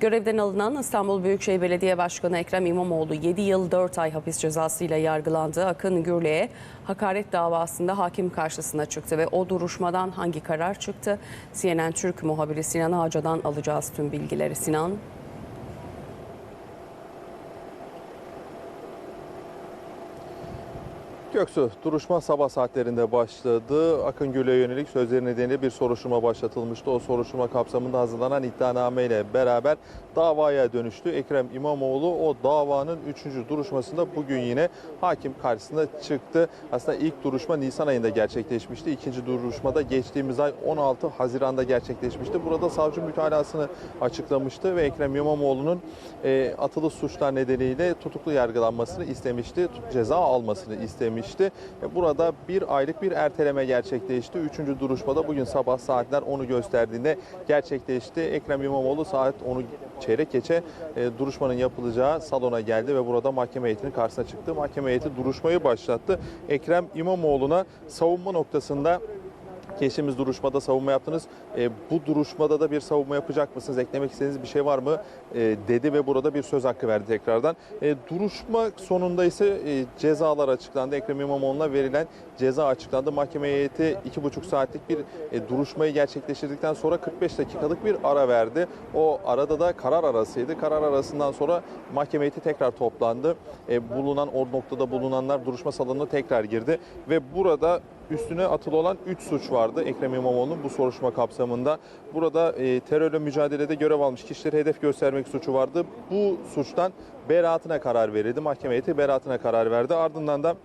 Görevden alınan İstanbul Büyükşehir Belediye Başkanı Ekrem İmamoğlu 7 yıl 4 ay hapis cezasıyla yargılandı. Akın Gürlek'e hakaret davasında hakim karşısına çıktı ve o duruşmadan hangi karar çıktı? CNN Türk muhabiri Sinan Ağca'dan alacağız tüm bilgileri. Sinan. Göksu, duruşma sabah saatlerinde başladı. Akın Gül'e yönelik sözleri nedeniyle bir soruşturma başlatılmıştı. O soruşturma kapsamında hazırlanan iddianame ile beraber davaya dönüştü. Ekrem İmamoğlu o davanın 3. duruşmasında bugün yine hakim karşısına çıktı. Aslında ilk duruşma Nisan ayında gerçekleşmişti. İkinci duruşmada geçtiğimiz ay 16 Haziran'da gerçekleşmişti. Burada savcı mütalasını açıklamıştı ve Ekrem İmamoğlu'nun e, atılı suçlar nedeniyle tutuklu yargılanmasını istemişti. Ceza almasını istemişti. E, Burada bir aylık bir erteleme gerçekleşti. Üçüncü duruşmada bugün sabah saatler onu gösterdiğinde gerçekleşti. Ekrem İmamoğlu saat 10'u çeyrek geçe e, duruşmanın yapılacağı salona geldi ve burada mahkeme heyetinin karşısına çıktı. Mahkeme heyeti duruşmayı başlattı. Ekrem İmamoğlu'na savunma noktasında Geçtiğimiz duruşmada savunma yaptınız. E, bu duruşmada da bir savunma yapacak mısınız? Eklemek istediğiniz bir şey var mı? E, dedi ve burada bir söz hakkı verdi tekrardan. E, duruşma sonunda ise e, cezalar açıklandı. Ekrem İmamoğlu'na verilen ceza açıklandı. Mahkeme heyeti 2,5 saatlik bir e, duruşmayı gerçekleştirdikten sonra 45 dakikalık bir ara verdi. O arada da karar arasıydı. Karar arasından sonra mahkeme heyeti tekrar toplandı. E, bulunan o noktada bulunanlar duruşma salonuna tekrar girdi ve burada üstüne atılı olan 3 suç vardı Ekrem İmamoğlu'nun bu soruşturma kapsamında. Burada e, terörle mücadelede görev almış kişileri hedef göstermek suçu vardı. Bu suçtan beraatine karar verildi. Mahkeme heyeti beraatine karar verdi. Ardından da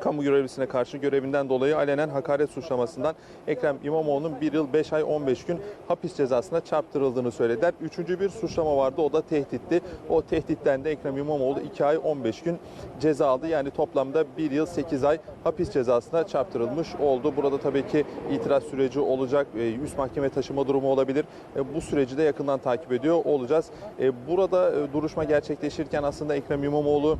kamu görevlisine karşı görevinden dolayı alenen hakaret suçlamasından Ekrem İmamoğlu'nun 1 yıl 5 ay 15 gün hapis cezasına çarptırıldığını söylediler. Üçüncü bir suçlama vardı o da tehditti. O tehditten de Ekrem İmamoğlu 2 ay 15 gün ceza aldı. Yani toplamda 1 yıl 8 ay hapis cezasına çarptırılmış oldu. Burada tabii ki itiraz süreci olacak. E, Üst mahkeme taşıma durumu olabilir. E, Bu süreci de yakından takip ediyor olacağız. E, Burada duruşma gerçekleşirken aslında Ekrem İmamoğlu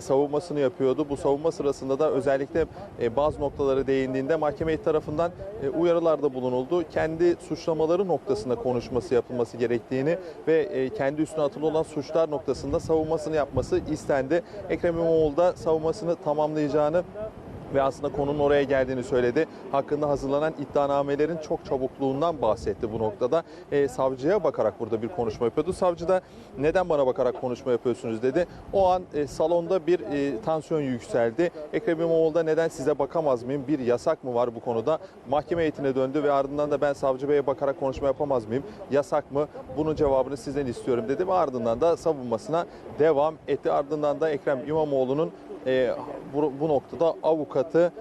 savunmasını yapıyordu. Bu savunma sırasında da özellikle e, bazı noktaları değindiğinde mahkeme tarafından e, uyarılarda bulunuldu. Kendi suçlamaları noktasında konuşması yapılması gerektiğini ve e, kendi üstüne atılı olan suçlar noktasında savunmasını yapması istendi. Ekrem İmamoğlu da savunmasını tamamlayacağını ve aslında konunun oraya geldiğini söyledi. Hakkında hazırlanan iddianamelerin çok çabukluğundan bahsetti bu noktada. E, savcıya bakarak burada bir konuşma yapıyordu. Savcı da neden bana bakarak konuşma yapıyorsunuz dedi. O an e, salonda bir e, tansiyon yükseldi. Ekrem İmamoğlu da neden size bakamaz mıyım? Bir yasak mı var bu konuda? Mahkeme heyetine döndü ve ardından da ben savcı beye bakarak konuşma yapamaz mıyım? Yasak mı? Bunun cevabını sizden istiyorum dedi ve ardından da savunmasına devam etti. Ardından da Ekrem İmamoğlu'nun e, bu, bu noktada avukatı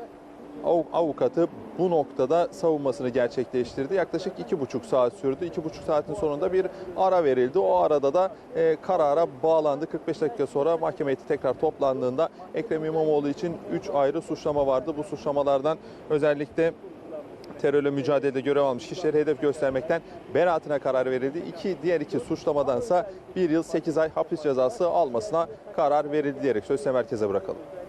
av- avukatı bu noktada savunmasını gerçekleştirdi. Yaklaşık iki buçuk saat sürdü. İki buçuk saatin sonunda bir ara verildi. O arada da e, karara bağlandı. 45 dakika sonra mahkeme tekrar toplandığında Ekrem İmamoğlu için 3 ayrı suçlama vardı. Bu suçlamalardan özellikle terörle mücadelede görev almış kişileri hedef göstermekten beraatine karar verildi. İki, diğer iki suçlamadansa bir yıl 8 ay hapis cezası almasına karar verildi diyerek sözü merkeze bırakalım.